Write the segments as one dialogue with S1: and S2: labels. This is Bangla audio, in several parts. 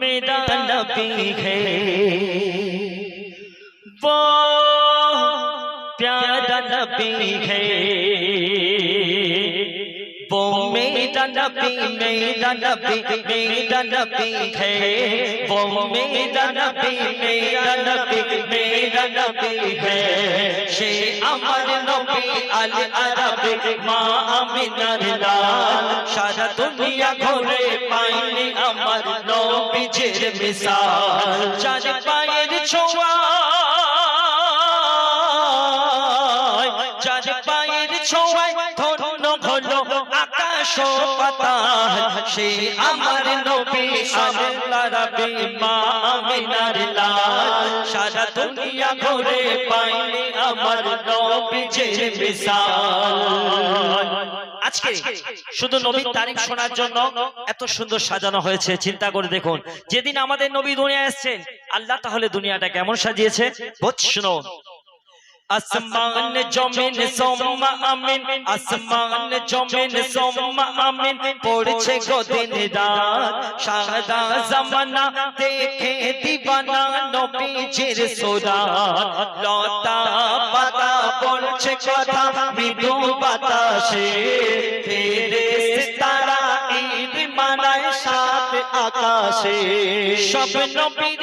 S1: मेरा नबी है वो प्यारा नबी है वो मेरा नबी मेरा नबी मेरा नबी है वो मेरा नबी मेरा नबी मेरा नबी है সে আমার নবী আল আরবে মা আমিনার লাল সারা দুনিয়া ঘুরে পাইনি আমার নবীজির মিসাল চার পায়ের ছোঁয়া চার পায়ের ছোঁয়ায় ধন্য হলো পাতাল আমার নবী সারা দুনিয়া ঘুরে পাইনি আমার নবীজির মিসাল আজকে শুধু নবীর তারিখ শোনার জন্য এত সুন্দর সাজানো হয়েছে, চিন্তা করে দেখুন। যেদিন আমাদের নবী দুনিয়া এসেছেন, আল্লাহ তাহলে দুনিয়াটা কেমন সাজিয়েছে? বোঝ শুনুন। আসমান জমিন সোম্মা আমিন, আসমান জমিন সোম্মা আমিন। পড়ছে গদিন রাত, সাদা জামানা, দেখে দিবানা নবীজির সুরাত লতা পাতা বলছে কথা, মৃদু বাতাসে। ফেরেশতারা ঈদ মানায় সাত আকাশে। সব নবীর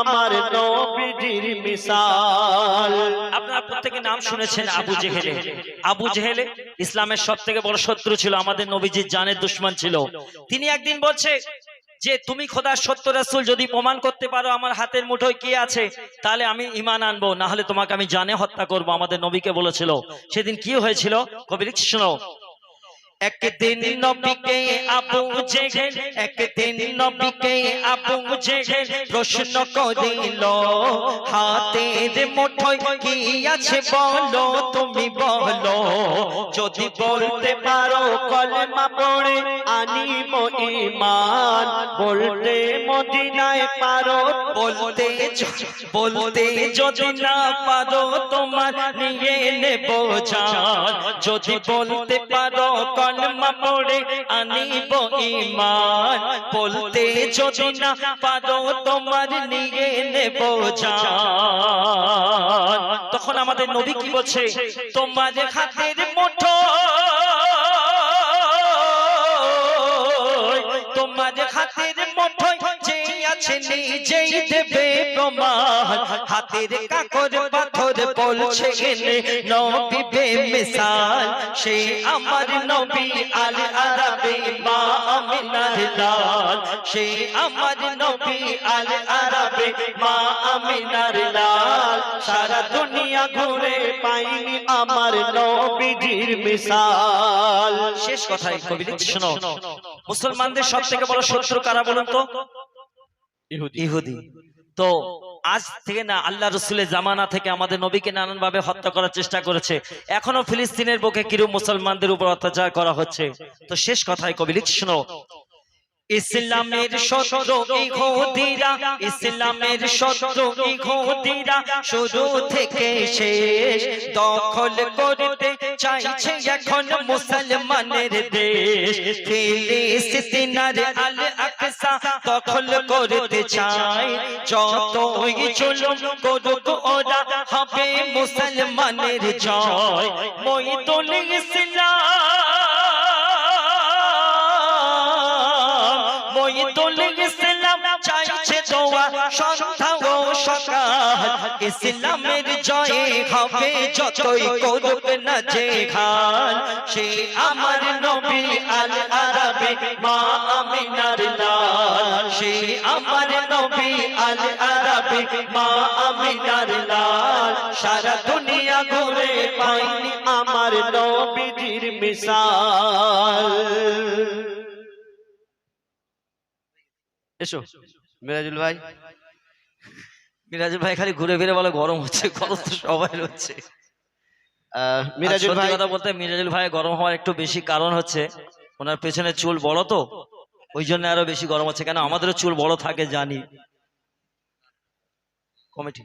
S1: আমার নবীজির মিসাল। আপনারা প্রত্যেকে নাম শুনেছেন আবু জেহেলে। আবু জেহেলে ইসলামের সব থেকে বড় শত্রু ছিল আমাদের নবীজির জানের দুশ্মন ছিল। তিনি একদিন বলছে যে তুমি খোদার সত্য রাসূল যদি প্রমাণ করতে পারো আমার হাতের মুঠোয় কি আছে তাহলে আমি ইমান আনব। না হলে তোমাকে আমি জানে হত্যা করব। আমাদের নবীকে বলেছিল। সেদিন কি হয়েছিল? কবি লিখছে শোনো একদিন নবীকে আবু জেহেল একদিন নবীকে আবু জেহেল প্রশ্ন করিল, হাতের মুঠোয় কি আছে বলো তুমি বলো, যদি বলতে পারো কলমা পড়ে আনিব ঈমান, বলতে মদিনায় পারো বলতে বলতে যদি না পারো তোমার নিয়ে নেব যদি বলতে পারো কলমা আনিব ইমান, বলতে যদি না পারো তোমার নিয়ে নেব জান। তখন আমাদের নবী কি বলছে? তোমার হাতের মুঠো, তোমার হাতের আছে নিজেই দেবে প্রমাণ। হাতের কাকর পাথর সে আমার নবী আল লাল। সে আমার নবী আল লাল। সারা দুনিয়া ঘুরে পাইনি আমার নবীজির মিসাল। শেষ কথাই কবি শোনো। মুসলমানদের সব থেকে বড় শত্রু কারা বলুন তো? ইহুদি। তো আজ থেকে না আল্লাহ রসুলের জামানা থেকে আমাদের নবীকে নানান ভাবে হত্যা করার চেষ্টা করেছে। এখনও ফিলিস্তিনের বুকে কিরু মুসলমানদের উপর অত্যাচার করা হচ্ছে? তো শেষ কথায় কবি লিখছে শোনো। ইসলামের শত্রু ইহুদিরা, ইসলামের শত্রু ইহুদিরা শুরু থেকে শেষ দখল করতে চাইছে এখন মুসলমানের দেশ। ফিলিস্তিনার আল আকসা দখল করতে চায়। যতই জুলুম করুক ওরা হবে মুসলমানের জয়। মইদুল ইসলাম মইদুল ইসলাম চাইছে দোয়া সন্ধ্যা ও সকাল ইসলামের জয় হবে যতই করুক না যে খান সে আমার নবী আল আরবে মা আমিনার আমার নবী আল আরাবি মা লাল সারা দুনিয়া ঘুরে পাইনি আমার এসো
S2: মিরাজুল ভাই।
S1: মিরাজুল ভাই খালি ঘুরে ফিরে বলে গরম হচ্ছে গরম তো সবাই হচ্ছে।
S2: মিরাজুল ভাই
S1: কথা বলতে মিরাজুল ভাই গরম হওয়ার একটু বেশি কারণ হচ্ছে ওনার পেছনে চুল বড় তো। ওই জন্য আরও বেশি গরম হচ্ছে কেন? আমাদেরও চুল বড় থাকে জানি। কমিটি